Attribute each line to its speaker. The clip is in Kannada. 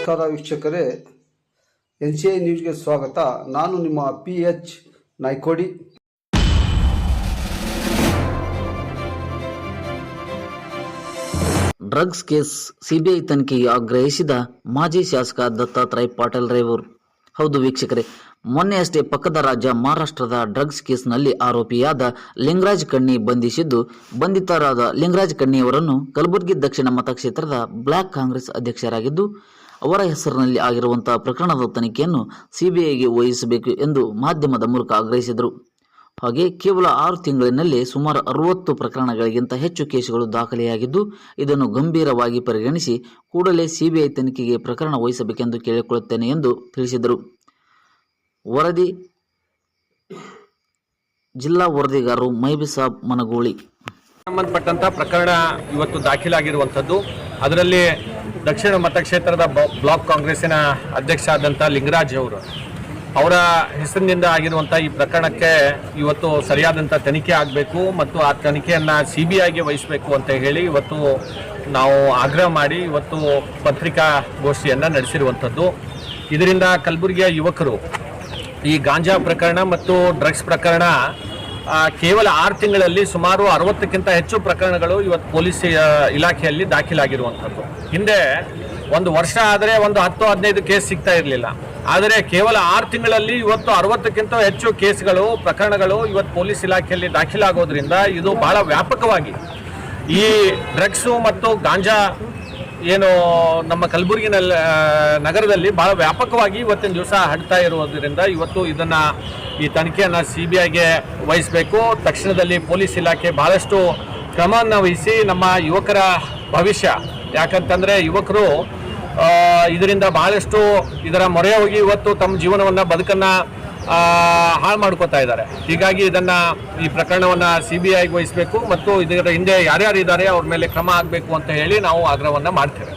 Speaker 1: ನಮಸ್ಕಾರ ವೀಕ್ಷಕರೇ. ಎನ್ ಸಿ ಐ ನ್ಯೂಸ್ಗೆ ಸ್ವಾಗತ. ನಾನು ನಿಮ್ಮ P H Naikodi.
Speaker 2: Drugs case CBI ತನಿಖೆಗೆ ಆಗ್ರಹಿಸಿದ ಮಾಜಿ ಶಾಸಕ ದತ್ತಾತ್ರೇಯ ಪಾಟೀಲ್ ರೇವೂರ್. ಹೌದು ವೀಕ್ಷಕರೇ ಮೊನ್ನೆಯಷ್ಟೇ ಪಕ್ಕದ ರಾಜ್ಯ ಮಹಾರಾಷ್ಟ್ರದ ಡ್ರಗ್ಸ್ ಕೇಸ್ನಲ್ಲಿ ಆರೋಪಿಯಾದ ಲಿಂಗರಾಜ್ ಕಣ್ಣಿ ಬಂಧಿಸಿದ್ದು, ಬಂಧಿತರಾದ ಲಿಂಗರಾಜ್ ಕಣ್ಣಿಯವರನ್ನು ಕಲಬುರಗಿ ದಕ್ಷಿಣ ಮತಕ್ಷೇತ್ರದ ಬ್ಲಾಕ್ ಕಾಂಗ್ರೆಸ್ ಅಧ್ಯಕ್ಷರಾಗಿದ್ದು, ಅವರ ಹೆಸರಿನಲ್ಲಿ ಆಗಿರುವಂತಹ ಪ್ರಕರಣದ ತನಿಖೆಯನ್ನು ಸಿಬಿಐಗೆ ವಹಿಸಬೇಕು ಎಂದು ಮಾಧ್ಯಮದ ಮೂಲಕ ಆಗ್ರಹಿಸಿದರು. ಹಾಗೆ ಕೇವಲ ಆರು ತಿಂಗಳಿನಲ್ಲಿ ಸುಮಾರು ಅರವತ್ತು ಪ್ರಕರಣಗಳಿಗಿಂತ ಹೆಚ್ಚು ಕೇಸುಗಳು ದಾಖಲೆಯಾಗಿದ್ದು, ಇದನ್ನು ಗಂಭೀರವಾಗಿ ಪರಿಗಣಿಸಿ ಕೂಡಲೇ ಸಿಬಿಐ ತನಿಖೆಗೆ ಪ್ರಕರಣ ವಹಿಸಬೇಕೆಂದು ಕೇಳಿಕೊಳ್ಳುತ್ತೇನೆ ಎಂದು ತಿಳಿಸಿದರು. ವರದಿ, ಜಿಲ್ಲಾ ವರದಿಗಾರರು ಮೈಬಿಸಾಬ್ ಮನಗೂಳಿ.
Speaker 3: ಸಂಬಂಧಪಟ್ಟಂತ ಪ್ರಕರಣ ಇವತ್ತು ದಾಖಲಾಗಿರುವಂಥದ್ದು. ಅದರಲ್ಲಿ ದಕ್ಷಿಣ ಮತಕ್ಷೇತ್ರದ ಬ್ಲಾಕ್ ಕಾಂಗ್ರೆಸ್ಸಿನ ಅಧ್ಯಕ್ಷ ಆದಂಥ ಲಿಂಗರಾಜ್ ಅವರು. ಅವರ ಹೆಸರಿನಿಂದ ಆಗಿರುವಂಥ ಈ ಪ್ರಕರಣಕ್ಕೆ ಇವತ್ತು ಸರಿಯಾದಂಥ ತನಿಖೆ ಆಗಬೇಕು ಮತ್ತು ಆ ತನಿಖೆಯನ್ನು ಸಿ ಬಿ ಐಗೆ ವಹಿಸಬೇಕು ಅಂತ ಹೇಳಿ ಇವತ್ತು ನಾವು ಆಗ್ರಹ ಮಾಡಿ ಇವತ್ತು ಪತ್ರಿಕಾಗೋಷ್ಠಿಯನ್ನು ನಡೆಸಿರುವಂಥದ್ದು. ಇದರಿಂದ ಕಲಬುರಗಿಯ ಯುವಕರು ಈ ಗಾಂಜಾ ಪ್ರಕರಣ ಮತ್ತು ಡ್ರಗ್ಸ್ ಪ್ರಕರಣ ಕೇವಲ ಆರು ತಿಂಗಳಲ್ಲಿ ಸುಮಾರು ಅರವತ್ತಕ್ಕಿಂತ ಹೆಚ್ಚು ಪ್ರಕರಣಗಳು ಇವತ್ತು ಪೊಲೀಸ್ ಇಲಾಖೆಯಲ್ಲಿ ದಾಖಲಾಗಿರುವಂಥದ್ದು. ಹಿಂದೆ ಒಂದು ವರ್ಷ ಆದರೆ ಒಂದು ಹತ್ತು ಹದಿನೈದು ಕೇಸ್ ಸಿಗ್ತಾ ಇರಲಿಲ್ಲ. ಆದರೆ ಕೇವಲ ಆರು ತಿಂಗಳಲ್ಲಿ ಇವತ್ತು ಅರವತ್ತಕ್ಕಿಂತ ಹೆಚ್ಚು ಕೇಸ್ಗಳು, ಪ್ರಕರಣಗಳು ಇವತ್ತು ಪೊಲೀಸ್ ಇಲಾಖೆಯಲ್ಲಿ ದಾಖಲಾಗೋದ್ರಿಂದ ಇದು ಬಹಳ ವ್ಯಾಪಕವಾಗಿ ಈ ಡ್ರಗ್ಸು ಮತ್ತು ಗಾಂಜಾ ಏನು ನಮ್ಮ ಕಲಬುರಗಿನಲ್ಲಿ ನಗರದಲ್ಲಿ ಬಹಳ ವ್ಯಾಪಕವಾಗಿ ಇವತ್ತಿನ ದಿವಸ ಹಡ್ತಾ ಇರುವುದರಿಂದ ಇವತ್ತು ಇದನ್ನು ಈ ತನಿಖೆಯನ್ನು ಸಿ ಬಿ ಐಗೆ ವಹಿಸಬೇಕು. ತಕ್ಷಣದಲ್ಲಿ ಪೊಲೀಸ್ ಇಲಾಖೆ ಭಾಳಷ್ಟು ಕ್ರಮವನ್ನು ವಹಿಸಿ ನಮ್ಮ ಯುವಕರ ಭವಿಷ್ಯ. ಯಾಕಂತಂದರೆ ಯುವಕರು ಇದರಿಂದ ಬಹಳಷ್ಟು ಇದರ ಮೊರೆ ಹೋಗಿ ಇವತ್ತು ತಮ್ಮ ಜೀವನವನ್ನು ಬದುಕನ್ನ ಹಾಳು ಮಾಡ್ಕೋತಾ ಇದ್ದಾರೆ. ಹೀಗಾಗಿ ಇದನ್ನ ಈ ಪ್ರಕರಣವನ್ನ ಸಿ ಬಿ ಐಗೆ ವಹಿಸಬೇಕು ಮತ್ತು ಇದರ ಹಿಂದೆ ಯಾರ್ಯಾರು ಇದ್ದಾರೆ ಅವ್ರ ಮೇಲೆ ಕ್ರಮ ಆಗಬೇಕು ಅಂತ ಹೇಳಿ ನಾವು ಆಗ್ರಹವನ್ನ ಮಾಡ್ತೇವೆ.